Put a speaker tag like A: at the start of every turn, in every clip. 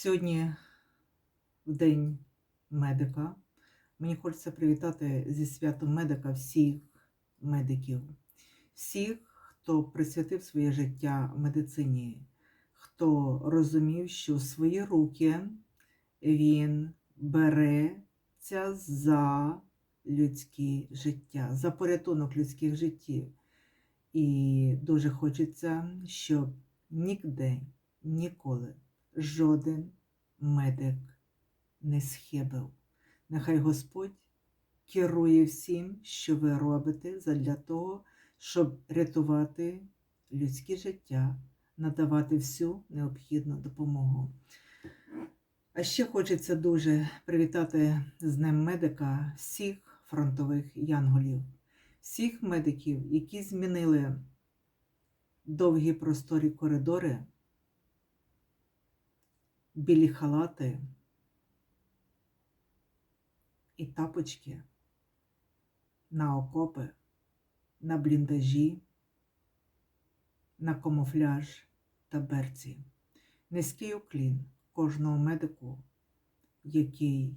A: Сьогодні, День медика, мені хочеться привітати зі святом медика всіх медиків, всіх, хто присвятив своє життя медицині, хто розумів, що свої руки він береться за людське життя, за порятунок людських життів. І дуже хочеться, щоб ніде, ніколи жоден медик не схибив. Нехай Господь керує всім, що ви робите, задля того, щоб рятувати людське життя, надавати всю необхідну допомогу. А ще хочеться дуже привітати з Днем медика всіх фронтових янголів, всіх медиків, які змінили довгі просторі коридори, білі халати і тапочки на окопи, на бліндажі, на камуфляж та берці. Низький уклін кожного медику, який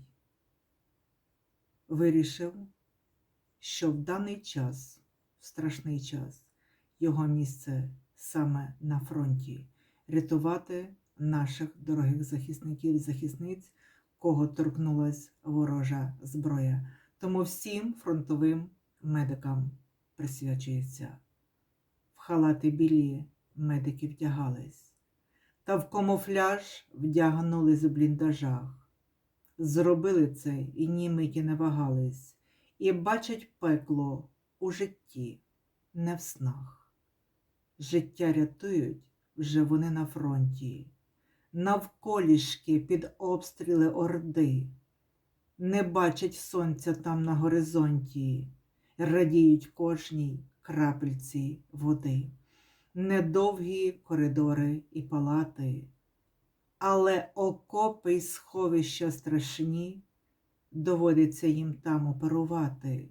A: вирішив, що в даний час, в страшний час, його місце саме на фронті рятувати наших дорогих захисників і захисниць, кого торкнулась ворожа зброя. Тому всім фронтовим медикам присвячується. В халати білі медики вдягались, та в камуфляж вдягнулись у бліндажах. Зробили це і ні миті не вагались, і бачать пекло у житті, не в снах. Життя рятують вже вони на фронті, навколішки під обстріли орди, не бачать сонця там на горизонті, радіють кожній крапельці води, недовгі коридори і палати, але окопи й сховища страшні, доводиться їм там оперувати.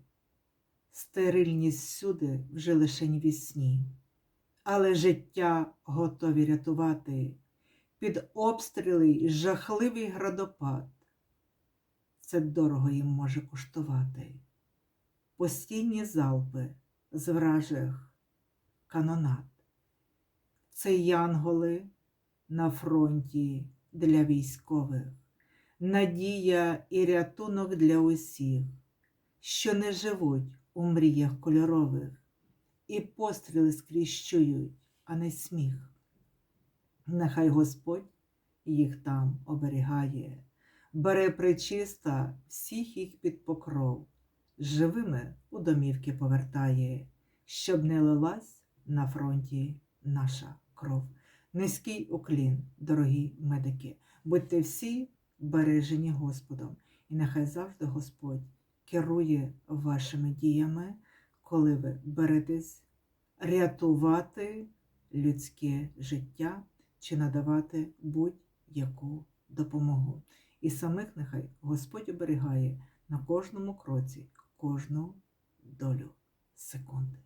A: Стерильність всюди вже лишень вісні, але життя готові рятувати під обстріли й жахливий градопад. Це дорого їм може коштувати. Постійні залпи з вражих канонат. Це янголи на фронті для військових, надія і рятунок для усіх, що не живуть у мріях кольорових, і постріли скрізь чують, а не сміх. Нехай Господь їх там оберігає, бере причиста всіх їх під покров, живими у домівки повертає, щоб не лилась на фронті наша кров. Низький уклін, дорогі медики, будьте всі бережені Господом, і нехай завжди Господь керує вашими діями, коли ви беретесь рятувати людське життя чи надавати будь-яку допомогу. І самих нехай Господь оберігає на кожному кроці, кожну долю секунди.